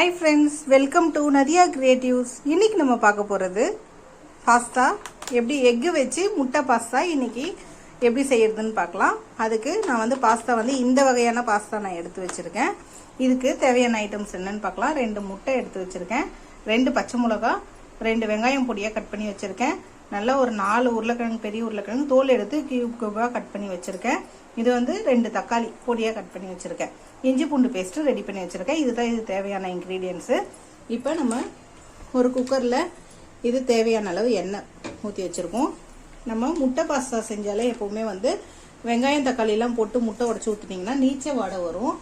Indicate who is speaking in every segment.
Speaker 1: Hi friends welcome to Nadiya creatives இன்றைக்கி நம்ம பார்க்க போகிறது பாஸ்தா எப்படி எக்கு வச்சு முட்டை பாஸ்தா இன்றைக்கி எப்படி செய்கிறதுன்னு பார்க்கலாம். அதுக்கு நான் வந்து பாஸ்தா வந்து இந்த வகையான பாஸ்தா நான் எடுத்து வச்சுருக்கேன். இதுக்கு தேவையான ஐட்டம்ஸ் என்னன்னு பார்க்கலாம். ரெண்டு முட்டை எடுத்து வச்சுருக்கேன். ரெண்டு பச்சை மிளகா ரெண்டு வெங்காயம் பொடியாக கட் பண்ணி வச்சுருக்கேன். நல்லா ஒரு நாலு உருளைக்கிழங்கு பெரிய உருளைக்கிழங்கு தோல் எடுத்து கியூப் கியூபாக கட் பண்ணி வச்சுருக்கேன். இது வந்து ரெண்டு தக்காளி பொடியாக கட் பண்ணி வச்சுருக்கேன். இஞ்சி பூண்டு பேஸ்ட்டு ரெடி பண்ணி வச்சுருக்கேன். இதுதான் இது தேவையான இன்க்ரீடியன்ஸு இப்போ நம்ம ஒரு குக்கரில் இது தேவையான அளவு எண்ணெய் ஊற்றி வச்சுருக்கோம். நம்ம முட்டை பாஸ்தா செஞ்சாலே எப்போவுமே வந்து வெங்காயம் தக்காளிலாம் போட்டு முட்டை உடச்சி ஊற்றுனீங்கன்னா நீச்ச வாடை வரும்.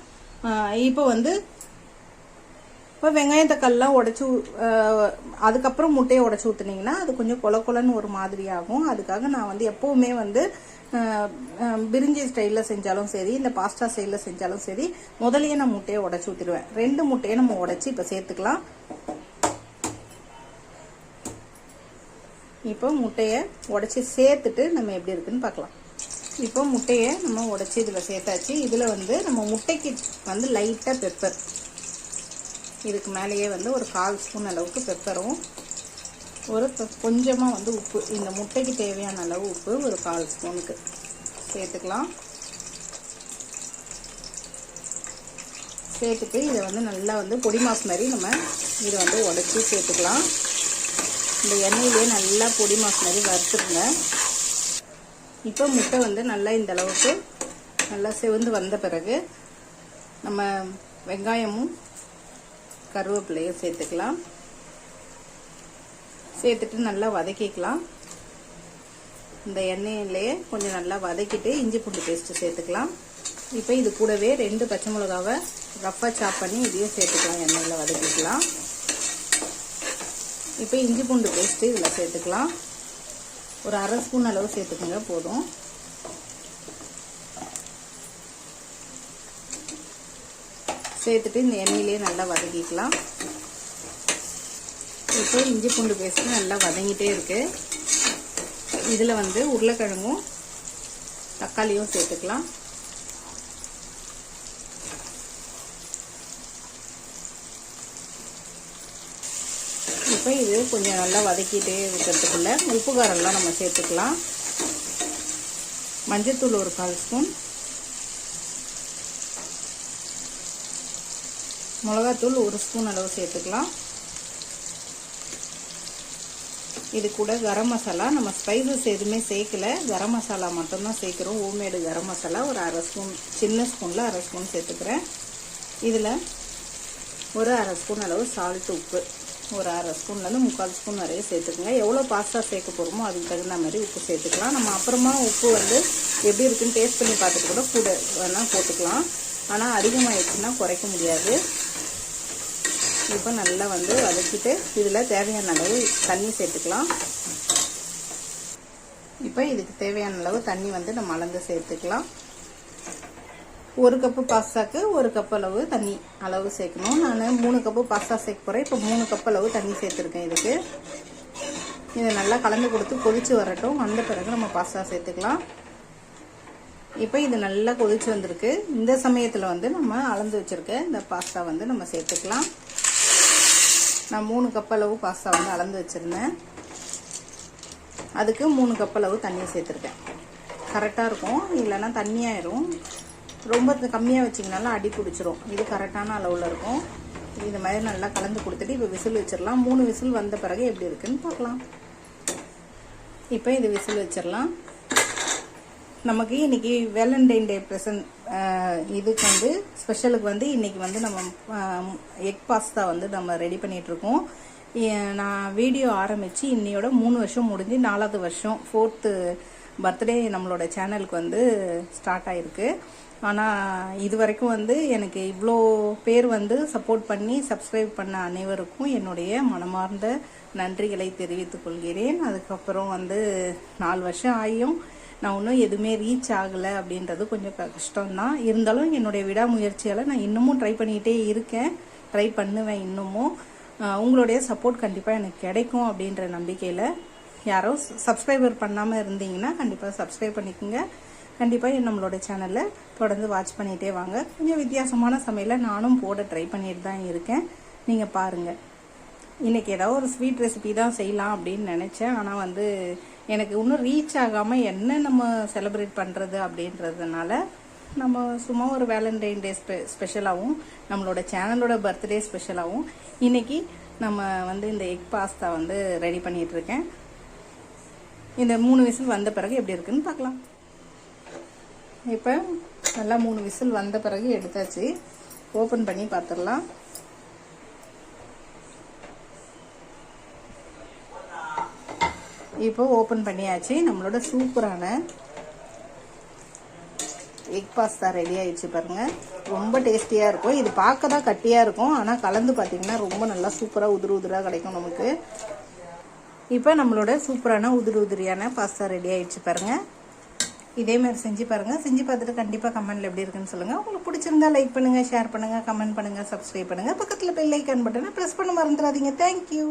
Speaker 1: இப்போ வந்து இப்போ வெங்காயம் தக்காளிலாம் உடச்சி அதுக்கப்புறம் முட்டையை உடச்சி ஊற்றுனீங்கன்னா அது கொஞ்சம் கொல கொலன்னு ஒரு மாதிரி ஆகும் அதுக்காக நான் வந்து எப்போவுமே வந்து பிரிஞ்சி ஸ்டைலில் செஞ்சாலும் சரி இல்லை பாஸ்டா ஸ்டைலில் செஞ்சாலும் சரி முதலையே நான் முட்டையை உடச்சி ஊற்றிடுவேன் ரெண்டு முட்டையை நம்ம உடச்சி இப்போ சேர்த்துக்கலாம். இப்போ முட்டையை உடச்சி சேர்த்துட்டு நம்ம எப்படி இருக்குன்னு பார்க்கலாம். இப்போ முட்டையை நம்ம உடச்சி இதில் சேர்த்தாச்சு. இதில் வந்து நம்ம முட்டைக்கு வந்து லைட்டாக பெப்பர் இதுக்கு மேலேயே வந்து ஒரு கால் ஸ்பூன் அளவுக்கு பெப்பரும் ஒரு கொஞ்சமாக வந்து உப்பு இந்த முட்டைக்கு தேவையான அளவு உப்பு ஒரு கால் ஸ்பூனுக்கு சேர்த்துக்கலாம். சேர்த்துட்டு இதை வந்து நல்லா வந்து பொடி மாஸ் மாதிரி நம்ம இதை வந்து உடச்சி சேர்த்துக்கலாம். இந்த எண்ணெயிலே நல்லா பொடி மாஸ் மாதிரி வறுத்துருங்க. இப்போ முட்டை வந்து நல்லா இந்த அளவுக்கு நல்லா செவந்து வந்த பிறகு நம்ம வெங்காயமும் கருவேப்பிலையும் சேர்த்துக்கலாம். சேர்த்துட்டு நல்லா வதக்கிக்கலாம். இந்த எண்ணெயிலேயே கொஞ்சம் நல்லா வதக்கிட்டு இஞ்சி பூண்டு பேஸ்ட்டு சேர்த்துக்கலாம். இப்போ இது கூடவே ரெண்டு பச்சை மிளகாவை ரஃப்பாக சாப் பண்ணி இதையும் சேர்த்துக்கலாம் எண்ணெயில் வதக்கிக்கலாம். இப்போ இஞ்சி பூண்டு பேஸ்ட்டு இதில் சேர்த்துக்கலாம். ஒரு அரை ஸ்பூன் அளவு சேர்த்துக்கோங்க போதும். சேர்த்துட்டு இந்த எண்ணெயிலேயே நல்லா வதக்கிக்கலாம். இப்போ இஞ்சி பூண்டு பேஸ்ட்டு நல்லா வதங்கிட்டே இருக்கு. இதில் வந்து உருளைக்கிழங்கும் தக்காளியும் சேர்த்துக்கலாம். இப்போ இது கொஞ்சம் நல்லா வதக்கிட்டே இருக்கிறதுக்குள்ள உப்பு காரம்லாம் நம்ம சேர்த்துக்கலாம். மஞ்சத்தூள் ஒரு கால் ஸ்பூன். மிளகாத்தூள் ஒரு ஸ்பூன் அளவு சேர்த்துக்கலாம். இது கூட கரம் மசாலா. நம்ம ஸ்பைசஸ் எதுவுமே சேர்க்கல. கரம் மசாலா மட்டும்தான் சேர்க்குறோம். ஹோம்மேடு கரம் மசாலா ஒரு அரை ஸ்பூன் சின்ன ஸ்பூனில் அரை ஸ்பூன் சேர்த்துக்கிறேன். இதில் ஒரு அரை ஸ்பூன் அளவு சால்ட் உப்பு. ஒரு அரை ஸ்பூன்லேருந்து முக்கால் ஸ்பூன் வரைய சேர்த்துக்கோங்க. எவ்வளோ பாஸ்தா சேர்க்க போகிறோமோ அதுக்கு தகுந்த மாதிரி உப்பு சேர்த்துக்கலாம். நம்ம அப்புறமா உப்பு வந்து எப்படி இருக்குன்னு டேஸ்ட் பண்ணி பார்த்துட்டு கூட கூட வேணால் போட்டுக்கலாம். ஆனால் அதிகமாகிடுச்சுன்னா குறைக்க முடியாது. இப்போ நல்லா வந்து வதக்கிட்டு இதில் தேவையான அளவு தண்ணி சேர்த்துக்கலாம். இப்போ இதுக்கு தேவையான அளவு தண்ணி வந்து நம்ம அளந்து சேர்த்துக்கலாம். ஒரு கப்பு பாஸ்தாக்கு ஒரு கப் அளவு தண்ணி அளவு சேர்க்கணும். நான் மூணு கப்பு பாஸ்தா சேர்க்க போகிறேன் இப்போ மூணு கப் அளவு தண்ணி சேர்த்துருக்கேன் இதுக்கு. இதை நல்லா கலந்து கொடுத்து கொதித்து வரட்டும். வந்த பிறகு நம்ம பாஸ்தா சேர்த்துக்கலாம். இப்போ இது நல்லா கொதிச்சு வந்திருக்கு. இந்த சமயத்தில் வந்து நம்ம அளந்து வச்சுருக்க இந்த பாஸ்தா வந்து நம்ம சேர்த்துக்கலாம். நான் மூணு கப் அளவு பாஸ்தா வந்து அளந்து வச்சுருந்தேன். அதுக்கு மூணு கப் அளவு தண்ணியை சேர்த்துருக்கேன். கரெக்டாக இருக்கும். இல்லைன்னா தண்ணியாயிரும். ரொம்ப கம்மியாக வச்சிங்கனாலும் அடி பிடிச்சிரும். இது கரெக்டான அளவில் இருக்கும். இது மாதிரி நல்லா கலந்து கொடுத்துட்டு இப்போ விசில் வச்சிடலாம். மூணு விசில் வந்த பிறகு எப்படி இருக்குன்னு பார்க்கலாம். இப்போ இது விசில் வச்சிடலாம். நமக்கு இன்றைக்கி வேலண்டைன் டே ப்ரெசன்ட் இதுக்கு வந்து ஸ்பெஷலுக்கு வந்து இன்னைக்கு வந்து நம்ம எக் பாஸ்தா வந்து நம்ம ரெடி பண்ணிகிட்ருக்கோம் நான் வீடியோ ஆரம்பித்து இன்னையோட மூணு வருஷம் முடிஞ்சு நாலாவது வருஷம் ஃபோர்த்து பர்த்டே நம்மளோட சேனலுக்கு வந்து ஸ்டார்ட் ஆகிருக்கு ஆனால் இது வரைக்கும் வந்து எனக்கு இவ்வளோ பேர் வந்து சப்போர்ட் பண்ணி சப்ஸ்கிரைப் பண்ண அனைவருக்கும் என்னுடைய மனமார்ந்த நன்றிகளை தெரிவித்துக் கொள்கிறேன். அதுக்கப்புறம் வந்து நாலு வருஷம் ஆகியும் நான் இன்னும் எதுவுமே ரீச் ஆகலை அப்படின்றது கொஞ்சம் கஷ்டம்தான். இருந்தாலும் என்னுடைய விடாமுயற்சியால் நான் இன்னமும் ட்ரை பண்ணிக்கிட்டே இருக்கேன். ட்ரை பண்ணுவேன் இன்னமும். உங்களுடைய சப்போர்ட் கண்டிப்பாக எனக்கு கிடைக்கும் அப்படின்ற நம்பிக்கையில் யாரோ சப்ஸ்கிரைபர் பண்ணாமல் இருந்தீங்கன்னா கண்டிப்பாக சப்ஸ்கிரைப் பண்ணிக்கோங்க. கண்டிப்பாக நம்மளோட சேனலில் தொடர்ந்து வாட்ச் பண்ணிகிட்டே வாங்க. கொஞ்சம் வித்தியாசமான சமையலை நானும் போட ட்ரை பண்ணிட்டு தான் இருக்கேன். நீங்கள் பாருங்கள் இன்றைக்கி ஏதாவது ஒரு ஸ்வீட் ரெசிபி தான் செய்யலாம் அப்படின்னு நினச்சேன். ஆனால் வந்து எனக்கு இன்னும் ரீச் ஆகாமல் என்ன நம்ம செலிப்ரேட் பண்ணுறது அப்படின்றதுனால நம்ம சும்மா ஒரு வேலண்டைன் டே ஸ்பெ ஸ்பெஷலாகவும் நம்மளோட சேனலோட பர்த்டே ஸ்பெஷலாகவும் இன்றைக்கி நம்ம வந்து இந்த எக் பாஸ்தா வந்து ரெடி பண்ணிகிட்ருக்கேன் இந்த மூணு விசில் வந்த பிறகு எப்படி இருக்குன்னு பார்க்கலாம். இப்போ நல்லா மூணு விசில் வந்த பிறகு எடுத்தாச்சு. ஓப்பன் பண்ணி பார்த்துடலாம். இப்போ ஓப்பன் பண்ணியாச்சு. நம்மளோட சூப்பரான எக் பாஸ்தா ரெடி ஆயிடுச்சு பாருங்க. ரொம்ப டேஸ்டியாக இருக்கும். இது பார்க்க தான் கட்டியாக இருக்கும். ஆனால் கலந்து பார்த்தீங்கன்னா ரொம்ப நல்லா சூப்பராக உதிர் உதிராக கிடைக்கும் நமக்கு. இப்போ நம்மளோட சூப்பரான உதிரி உதிரியான பாஸ்தா ரெடி ஆயிடுச்சு பாருங்க. இதே மாதிரி செஞ்சு பாருங்கள் செஞ்சு பார்த்துட்டு கண்டிப்பாக கமெண்ட்டில் எப்படி இருக்குன்னு சொல்லுங்கள் உங்களுக்கு பிடிச்சிருந்தா லைக் பண்ணுங்கள் ஷேர் பண்ணுங்கள் கமெண்ட் பண்ணுங்கள் சப்ஸ்கிரைப் பண்ணுங்கள் பக்கத்தில் பெல் ஐக்கான் பட்டனை ப்ரெஸ் பண்ண மறந்துடாதீங்க. தேங்க்யூ